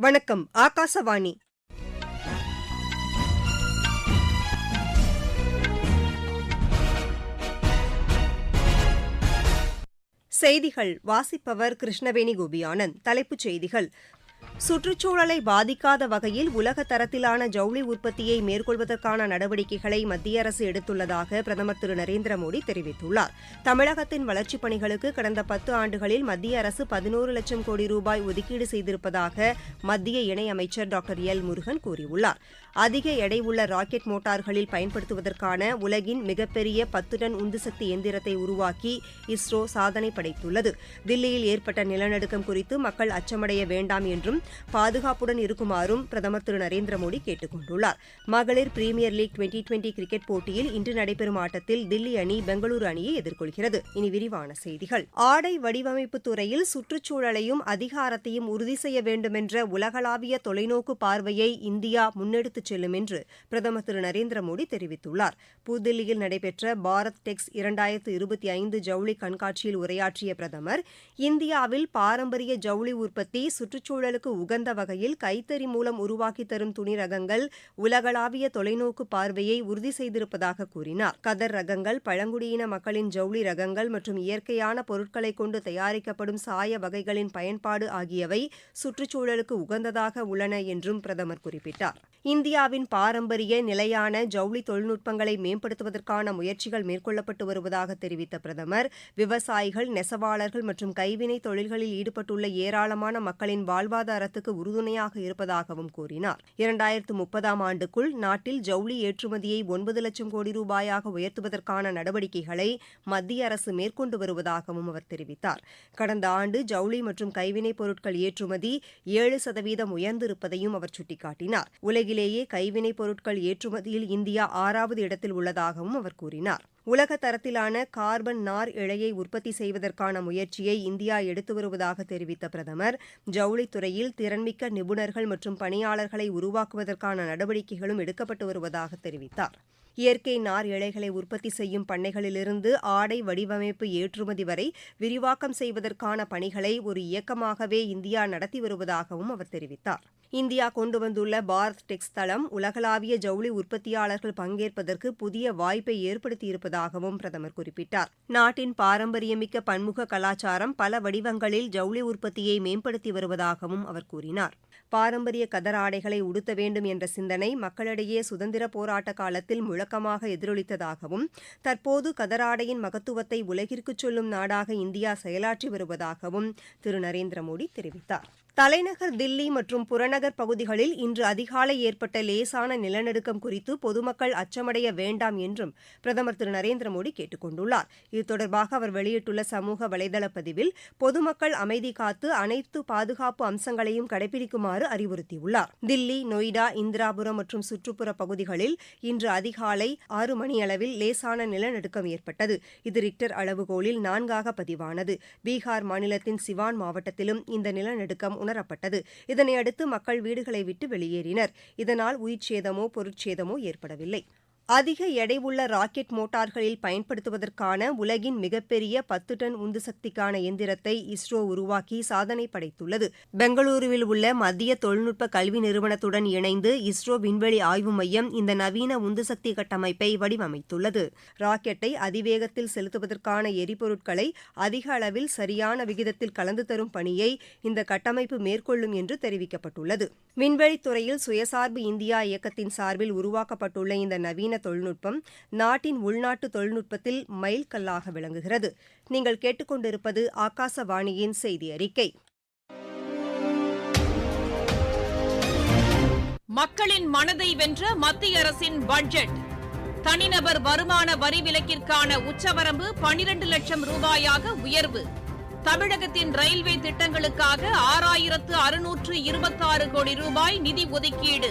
வணக்கம் ஆகாசவாணி. செய்திகள் வாசிப்பவர் கிருஷ்ணவேணி கோபியானந்த். தலைப்புச் செய்திகள் சுற்றுச்சூழலை பாதிக்காத வகையில் உலக தரத்திலான ஜவுளி உற்பத்தியை மேற்கொள்வதற்கான நடவடிக்கைகளை மத்திய அரசு எடுத்துள்ளதாக பிரதமர் திரு நரேந்திர மோடி தெரிவித்துள்ளார். தமிழகத்தின் வளர்ச்சிப் பணிகளுக்கு கடந்த பத்து ஆண்டுகளில் மத்திய அரசு பதினோரு லட்சம் கோடி ரூபாய் ஒதுக்கீடு செய்திருப்பதாக மத்திய இணையமைச்சர் டாக்டர் எல் முருகன் கூறியுள்ளார். அதிக எடை உள்ள ராக்கெட் மோட்டார்களில் பயன்படுத்துவதற்கான உலகின் மிகப்பெரிய பத்து டன் உந்துசக்தி எந்திரத்தை உருவாக்கி இஸ்ரோ சாதனை படைத்துள்ளது. தில்லியில் ஏற்பட்ட நிலநடுக்கம் குறித்து மக்கள் அச்சமடைய வேண்டாம் என்றும் பாதுகாப்புடன் இருக்குமாறும் பிரதமர் திரு நரேந்திர மோடி கேட்டுக் கொண்டுள்ளார். மகளிர் premier league twenty twenty cricket போட்டியில் இன்று நடைபெறும் ஆட்டத்தில் தில்லி அணி பெங்களூரு அணியை எதிர்கொள்கிறது. இனி விரிவான செய்திகள். ஆடை வடிவமைப்பு துறையில் சுற்றுச்சூழலையும் அதிகாரத்தையும் உறுதி செய்ய வேண்டுமென்ற உலகளாவிய தொலைநோக்கு பார்வையை இந்தியா முன்னெடுத்துச் செல்லும் என்று பிரதமர் திரு நரேந்திர மோடி தெரிவித்துள்ளார். புதுதில்லியில் நடைபெற்ற பாரத் டெக்ஸ் இரண்டாயிரத்து இருபத்தி ஐந்து ஜவுளி கண்காட்சியில் உரையாற்றிய பிரதமர் இந்தியாவில் பாரம்பரிய ஜவுளி உற்பத்தி சுற்றுச்சூழலுக்கு உகந்த வகையில் கைத்தறி மூலம் உருவாக்கி தரும் துணி ரகங்கள் உலகளாவிய தொலைநோக்கு பார்வையை உறுதி செய்திருப்பதாக கூறினார். கதர் ரகங்கள் பழங்குடியின மக்களின் ஜவுளி ரகங்கள் மற்றும் இயற்கையான பொருட்களை கொண்டு தயாரிக்கப்படும் சாய வகைகளின் பயன்பாடு ஆகியவை சுற்றுச்சூழலுக்கு உகந்ததாக உள்ளன என்றும் பிரதமர் குறிப்பிட்டார். இந்தியாவின் பாரம்பரிய நிலையான ஜவுளி தொழில்நுட்பங்களை மேம்படுத்துவதற்கான முயற்சிகள் மேற்கொள்ளப்பட்டு வருவதாக தெரிவித்த பிரதமர் விவசாயிகள் நெசவாளர்கள் மற்றும் கைவினை தொழில்களில் ஈடுபட்டுள்ள ஏராளமான மக்களின் வாழ்வாதாரத்துக்கு உறுதுணையாக இருப்பதாகவும் கூறினார். இரண்டாயிரத்து முப்பதாம் ஆண்டுக்குள் நாட்டில் ஜவுளி ஏற்றுமதியை ஒன்பது லட்சம் கோடி ரூபாயாக உயர்த்துவதற்கான நடவடிக்கைகளை மத்திய அரசு மேற்கொண்டு வருவதாகவும் அவர் தெரிவித்தார். கடந்த ஆண்டு ஜவுளி மற்றும் கைவினைப் பொருட்கள் ஏற்றுமதி ஏழு சதவீதம் உயர்ந்திருப்பதையும் அவர் சுட்டிக்காட்டினார். உலகிலேயே கைவினைப் பொருட்கள் ஏற்றுமதியில் இந்தியா ஆறாவது இடத்தில் உள்ளதாகவும் அவர் கூறினார். உலக தரத்திலான கார்பன் நார் இழையை உற்பத்தி செய்வதற்கான முயற்சியை இந்தியா எடுத்து வருவதாக தெரிவித்த பிரதமர் ஜவுளித்துறையில் திறன்மிக்க நிபுணர்கள் மற்றும் பணியாளர்களை உருவாக்குவதற்கான நடவடிக்கைகளும் எடுக்கப்பட்டு வருவதாக தெரிவித்தார். இயற்கை நார் இழைகளை உற்பத்தி செய்யும் பண்ணைகளிலிருந்து ஆடை வடிவமைப்பு ஏற்றுமதி வரை விரிவாக்கம் செய்வதற்கான பணிகளை ஒரு இயக்கமாகவே இந்தியா நடத்தி வருவதாகவும் அவர் தெரிவித்தார். இந்தியா கொண்டு வந்துள்ள பாரத் டெக்ஸ் தளம் உலகளாவிய ஜவுளி உற்பத்தியாளர்கள் பங்கேற்பதற்கு புதிய வாய்ப்பை ஏற்படுத்தியிருப்பதாகவும் பிரதமர் குறிப்பிட்டார். நாட்டின் பாரம்பரியமிக்க பன்முக கலாச்சாரம் பல வடிவங்களில் ஜவுளி உற்பத்தியை மேம்படுத்தி வருவதாகவும் அவர் கூறினார். பாரம்பரிய கதர் ஆடைகளை உடுத்த வேண்டும் என்ற சிந்தனை மக்களிடையே சுதந்திர போராட்ட காலத்தில் முழக்கமாக எதிரொலித்ததாகவும் தற்போது கதராடையின் மகத்துவத்தை உலகிற்குச் சொல்லும் நாடாக இந்தியா செயலாற்றி வருவதாகவும் திரு. நரேந்திர மோடி தெரிவித்தார். தலைநகர் தில்லி மற்றும் புறநகர் பகுதிகளில் இன்று அதிகாலை ஏற்பட்ட லேசான நிலநடுக்கம் குறித்து பொதுமக்கள் அச்சமடைய வேண்டாம் என்றும் பிரதமர் திரு. நரேந்திர மோடி கேட்டுக் கொண்டுள்ளார். இது தொடர்பாக அவர் வெளியிட்டுள்ள சமூக வலைதள பதிவில் பொதுமக்கள் அமைதி காத்து அனைத்து பாதுகாப்பு அம்சங்களையும் கடைபிடிக்குமாறு அறிவுறுத்தியுள்ளார். தில்லி நொய்டா இந்திராபுரம் மற்றும் சுற்றுப்புற பகுதிகளில் இன்று அதிகாலை ஆறு மணியளவில் லேசான நிலநடுக்கம் ஏற்பட்டது. இது ரிக்டர் அளவுகோலில் நான்காக பதிவானது. பீகார் மாநிலத்தின் சிவான் மாவட்டத்திலும் இந்த நிலநடுக்கம் உணரப்பட்டது. இதனையடுத்து மக்கள் வீடுகளை விட்டு வெளியேறினர். இதனால் உயிர்ச்சேதமோ பொருட்சேதமோ ஏற்படவில்லை. அதிக எடை உள்ள ராக்கெட் மோட்டார்களில் பயன்படுத்துவதற்கான உலகின் மிகப்பெரிய பத்து டன் உந்து சக்திக்கான எந்திரத்தை இஸ்ரோ உருவாக்கி சாதனை படைத்துள்ளது. பெங்களூருவில் உள்ள மத்திய தொழில்நுட்ப கல்வி நிறுவனத்துடன் இணைந்து இஸ்ரோ விண்வெளி ஆய்வு மையம் இந்த நவீன உந்துசக்தி கட்டமைப்பை வடிவமைத்துள்ளது. ராக்கெட்டை அதிவேகத்தில் செலுத்துவதற்கான எரிபொருட்களை அதிக அளவில் சரியான விகிதத்தில் கலந்து தரும் பணியை இந்த கட்டமைப்பு மேற்கொள்ளும் என்று தெரிவிக்கப்பட்டுள்ளது. விண்வெளித்துறையில் சுயசார்பு இந்தியா இயக்கத்தின் சார்பில் உருவாக்கப்பட்டுள்ள இந்த நவீன நவீன தொழில்நுட்பம் நாட்டின் உள்நாட்டு தொழில்நுட்பத்தில் மைல்கல்லாக விளங்குகிறது. நீங்கள் கேட்டுக்கொண்டிருப்பது ஆகாசவாணியின் செய்தி அறிக்கை. மக்களின் மனதை வென்ற மத்திய அரசின் பட்ஜெட். தனிநபர் வருமான வரி விலக்கிற்கான உச்சவரம்பு பனிரண்டு லட்சம் ரூபாயாக உயர்வு. தமிழகத்தின் ரயில்வே திட்டங்களுக்காக ஆறாயிரத்து அறுநூற்று இருபத்தாறு கோடி ரூபாய் நிதி ஒதுக்கீடு.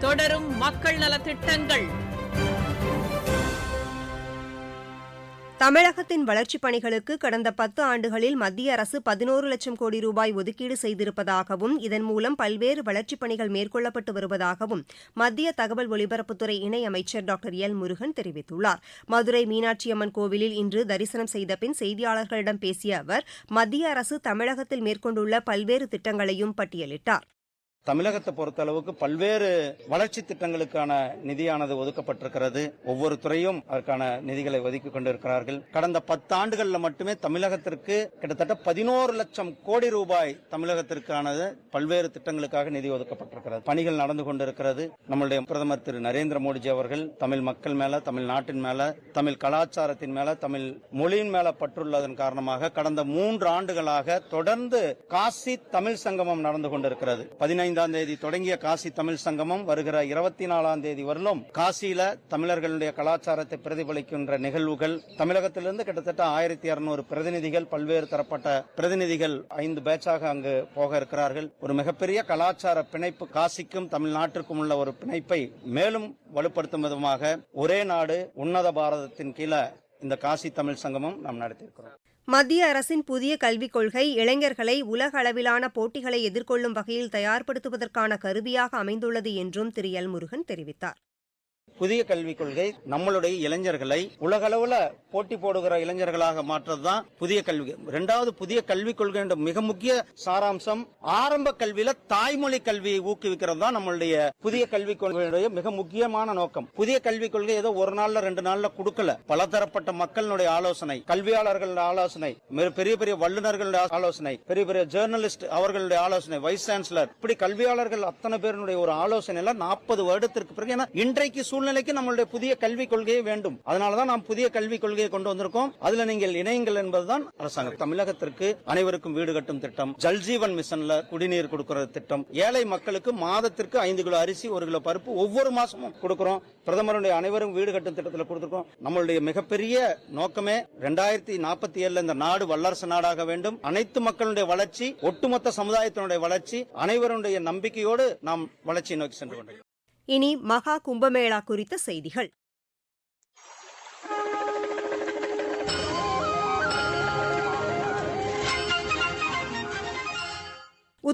தொடரும் மக்கள் நலத்திட்டங்கள். தமிழகத்தின் வளர்ச்சிப் பணிகளுக்கு கடந்த பத்து ஆண்டுகளில் மத்திய அரசு பதினோரு லட்சம் கோடி ரூபாய் ஒதுக்கீடு செய்திருப்பதாகவும் இதன் மூலம் பல்வேறு வளர்ச்சிப் பணிகள் மேற்கொள்ளப்பட்டு வருவதாகவும் மத்திய தகவல் ஒலிபரப்புத்துறை இணையமைச்சர் டாக்டர் எல் முருகன் தெரிவித்துள்ளார். மதுரை மீனாட்சியம்மன் கோவிலில் இன்று தரிசனம் செய்த பின் செய்தியாளர்களிடம் பேசிய அவர் மத்திய அரசு தமிழகத்தில் மேற்கொண்டுள்ள பல்வேறு திட்டங்களையும் பட்டியலிட்டார். தமிழகத்தை பொறுத்த அளவுக்கு பல்வேறு வளர்ச்சி திட்டங்களுக்கான நிதியானது ஒதுக்கப்பட்டிருக்கிறது. ஒவ்வொரு துறையும் அதற்கான நிதிகளை ஒதுக்கி கொண்டிருக்கிறார்கள். கடந்த பத்தாண்டுகளில் மட்டுமே தமிழகத்திற்கு கிட்டத்தட்ட பதினோரு லட்சம் கோடி ரூபாய் தமிழகத்திற்கானது பல்வேறு திட்டங்களுக்காக நிதி ஒதுக்கப்பட்டிருக்கிறது. பணிகள் நடந்து கொண்டிருக்கிறது. நம்மளுடைய பிரதமர் திரு நரேந்திர மோடிஜி அவர்கள் தமிழ் மக்கள் மேல தமிழ் நாட்டின் மேல தமிழ் கலாச்சாரத்தின் மேல தமிழ் மொழியின் மேல பற்றுள்ளதன் காரணமாக கடந்த மூன்று ஆண்டுகளாக தொடர்ந்து காசி தமிழ் சங்கமம் நடந்து கொண்டிருக்கிறது. பதினைந்தாம் தேதி தொடங்கிய காசி தமிழ் சங்கமம் வருகிற இருபத்தி நாலாம் தேதி வரலும் காசியில தமிழர்களுடைய கலாச்சாரத்தை பிரதிபலிக்கின்ற நிகழ்வுகள் தமிழகத்திலிருந்து கிட்டத்தட்ட ஆயிரத்தி இருநூறு பிரதிநிதிகள் பல்வேறு தரப்பட்ட பிரதிநிதிகள் ஐந்து பேட்சாக அங்கு போக இருக்கிறார்கள். ஒரு மிகப்பெரிய கலாச்சார பிணைப்பு காசிக்கும் தமிழ்நாட்டிற்கும் உள்ள ஒரு பிணைப்பை மேலும் வலுப்படுத்தும் விதமாக ஒரே நாடு உன்னத பாரதத்தின் கீழே இந்த காசி தமிழ் சங்கமும் நாம் நடத்தியிருக்கிறோம். மத்திய அரசின் புதிய கல்விக் கொள்கை இளைஞர்களை உலக அளவிலான போட்டிகளை எதிர்கொள்ளும் வகையில் தயார்படுத்துவதற்கான கருவியாக அமைந்துள்ளது என்றும் திரு எல் முருகன் தெரிவித்தார். புதிய கல்விக் கொள்கை நம்மளுடைய இளைஞர்களை உலகளவுல போட்டி போடுகிற இளைஞர்களாக மாற்றதுதான் புதிய கல்வி. இரண்டாவது புதிய கல்விக் கொள்கை என்ற மிக முக்கிய சாராம்சம் ஆரம்ப கல்வியில தாய்மொழி கல்வியை ஊக்குவிக்கிறது தான் நம்மளுடைய புதிய கல்விக் கொள்கையுடைய மிக முக்கியமான நோக்கம். புதிய கல்விக் கொள்கை ஏதோ ஒரு நாள்ல ரெண்டு நாள்ல கொடுக்கல. பலதரப்பட்ட மக்களுடைய ஆலோசனை கல்வியாளர்கள் ஆலோசனை பெரிய பெரிய வல்லுநர்களுடைய ஆலோசனை பெரிய பெரிய ஜேர்னலிஸ்ட் அவர்களுடைய ஆலோசனை வைஸ் சான்சலர் இப்படி கல்வியாளர்கள் அத்தனை பேருடைய ஒரு ஆலோசனை நாற்பது வருடத்திற்கு பிறகு ஏன்னா இன்றைக்கு சூழ்நிலைக்கு நம்மளுடைய புதிய கல்விக் கொள்கையே வேண்டும். அதனாலதான் நாம் புதிய கல்விக் கொள்கையை கொண்டு வந்திருக்கோம். அதுல நீங்கள் இணையுங்கள் என்பதுதான் அரசாங்கம். தமிழகத்திற்கு அனைவருக்கும் வீடு கட்டும் திட்டம் ஜல்ஜீவன் மிஷன்ல குடிநீர் கொடுக்கிற திட்டம் ஏழை மக்களுக்கு மாதத்திற்கு ஐந்து கிலோ அரிசி ஒரு கிலோ பருப்பு ஒவ்வொரு மாசமும் கொடுக்கிறோம். பிரதமருடைய அனைவரும் வீடு கட்டும் திட்டத்தில் கொடுத்திருக்கோம். நம்மளுடைய மிகப்பெரிய நோக்கமே ரெண்டாயிரத்தி நாற்பத்தி ஏழுல இந்த நாடு வல்லரசு நாடாக வேண்டும். அனைத்து மக்களுடைய வளர்ச்சி ஒட்டுமொத்த சமுதாயத்தினுடைய வளர்ச்சி அனைவருடைய நம்பிக்கையோடு நாம் வளர்ச்சியை நோக்கி சென்று கொண்டிருக்கிறோம் இனி மகா கும்பமேளா குறித்த செய்திகள்.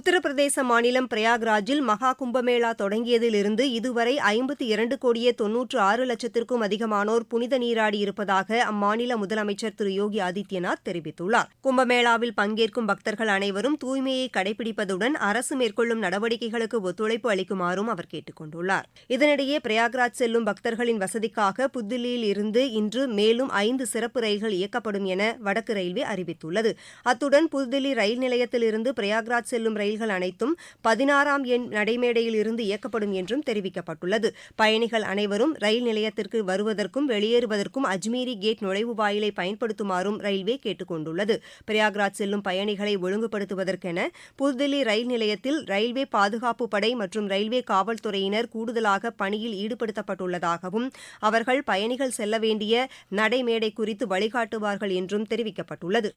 உத்தரப்பிரதேச மாநிலம் பிரயாக்ராஜில் மகா கும்பமேளா தொடங்கியதிலிருந்து இதுவரை ஐம்பத்தி இரண்டு கோடியே தொன்னூற்று ஆறு லட்சத்திற்கும் அதிகமானோர் புனித நீராடி இருப்பதாக அம்மாநில முதலமைச்சர் திரு யோகி ஆதித்யநாத் தெரிவித்துள்ளார். கும்பமேளாவில் பங்கேற்கும் பக்தர்கள் அனைவரும் தூய்மையை கடைபிடிப்பதுடன் அரசு மேற்கொள்ளும் நடவடிக்கைகளுக்கு ஒத்துழைப்பு அளிக்குமாறும் அவர் கேட்டுக் கொண்டுள்ளார். இதனிடையே பிரயாக்ராஜ் செல்லும் பக்தர்களின் வசதிக்காக புதுதில்லியில் இருந்து இன்று மேலும் ஐந்து சிறப்பு ரயில்கள் இயக்கப்படும் என வடக்கு ரயில்வே அறிவித்துள்ளது. அத்துடன் புதுதில்லி ரயில் நிலையத்திலிருந்து பிரயாக்ராஜ் செல்லும் ரயில் ரயில்கள் அனைத்தும் பதினாறாம் எண் நடைமேடையில் இருந்து இயக்கப்படும் என்றும் தெரிவிக்கப்பட்டுள்ளது. பயணிகள் அனைவரும் ரயில் நிலையத்திற்கு வருவதற்கும் வெளியேறுவதற்கும் அஜ்மீரி கேட் நுழைவு வாயிலை பயன்படுத்துமாறும் ரயில்வே கேட்டுக் கொண்டுள்ளது பிரயாக்ராஜ் செல்லும் பயணிகளை ஒழுங்குபடுத்துவதற்கென புதுதில்லி ரயில் நிலையத்தில் ரயில்வே பாதுகாப்பு படை மற்றும் ரயில்வே காவல்துறையினர் கூடுதலாக பணியில் ஈடுபடுத்தப்பட்டுள்ளதாகவும் அவர்கள் பயணிகள் செல்ல வேண்டிய நடைமேடை குறித்து வழிகாட்டுவார்கள் என்றும் தெரிவிக்கப்பட்டுள்ளது.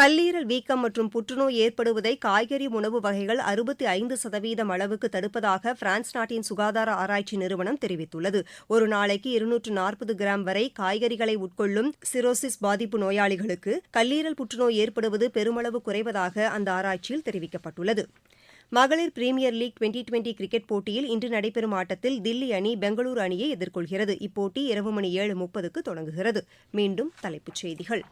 கல்லீரல் வீக்கம் மற்றும் புற்றுநோய் ஏற்படுவதை காய்கறி உணவு வகைகள் அறுபத்தி ஐந்து சதவீதம் அளவுக்கு தடுப்பதாக பிரான்ஸ் நாட்டின் சுகாதார ஆராய்ச்சி நிறுவனம் தெரிவித்துள்ளது. ஒரு நாளைக்கு இருநூற்று நாற்பது கிராம் வரை காய்கறிகளை உட்கொள்ளும் சிரோசிஸ் பாதிப்பு நோயாளிகளுக்கு கல்லீரல் புற்றுநோய் ஏற்படுவது பெருமளவு குறைவதாக அந்த ஆராய்ச்சியில் தெரிவிக்கப்பட்டுள்ளது. மகளிர் premier league twenty twenty cricket போட்டியில் இன்று நடைபெறும் ஆட்டத்தில் தில்லி அணி பெங்களூரு அணியை எதிர்கொள்கிறது. இப்போட்டி இரவு மணி ஏழு முப்பதுக்கு தொடங்குகிறது. மீண்டும் தலைப்புச் செய்திகள்.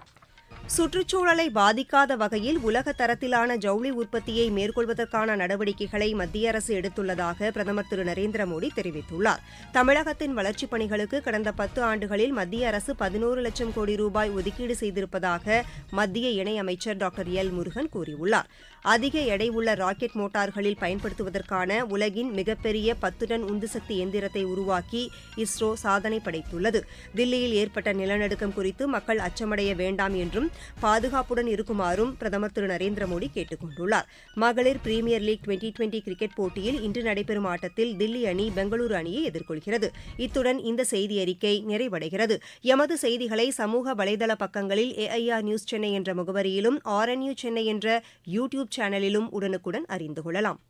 சுற்றுச்சூழலை பாதிக்காத வகையில் உலக தரத்திலான ஜவுளி உற்பத்தியை மேற்கொள்வதற்கான நடவடிக்கைகளை மத்திய அரசு எடுத்துள்ளதாக பிரதமர் திரு நரேந்திர மோடி தெரிவித்துள்ளார். தமிழகத்தின் வளர்ச்சிப் பணிகளுக்கு கடந்த பத்து ஆண்டுகளில் மத்திய அரசு பதினோரு லட்சம் கோடி ரூபாய் ஒதுக்கீடு செய்திருப்பதாக மத்திய இணையமைச்சர் டாக்டர் எல் முருகன் கூறியுள்ளார். அதிக எடை உள்ள ராக்கெட் மோட்டார்களில் பயன்படுத்துவதற்கான உலகின் மிகப்பெரிய பத்து டன் உந்துசக்தி எந்திரத்தை உருவாக்கி இஸ்ரோ சாதனை படைத்துள்ளது. தில்லியில் ஏற்பட்ட நிலநடுக்கம் குறித்து மக்கள் அச்சமடைய வேண்டாம் என்று என்றும் பாதுகாப்புடன் இருக்குமாறும் பிரதமர் திரு நரேந்திர மோடி கேட்டுக் கொண்டுள்ளார் மகளிர் premier league twenty twenty cricket போட்டியில் இன்று நடைபெறும் ஆட்டத்தில் தில்லி அணி பெங்களூரு அணியை எதிர்கொள்கிறது. இத்துடன் இந்த செய்தி அறிக்கை நிறைவடைகிறது. எமது செய்திகளை சமூக வலைதள பக்கங்களில் ஏஐஆர் நியூஸ் சென்னை என்ற முகவரியிலும் ஆர்என்யூ சென்னை என்ற யூ டியூப் சேனலிலும் உடனுக்குடன் அறிந்து கொள்ளலாம்.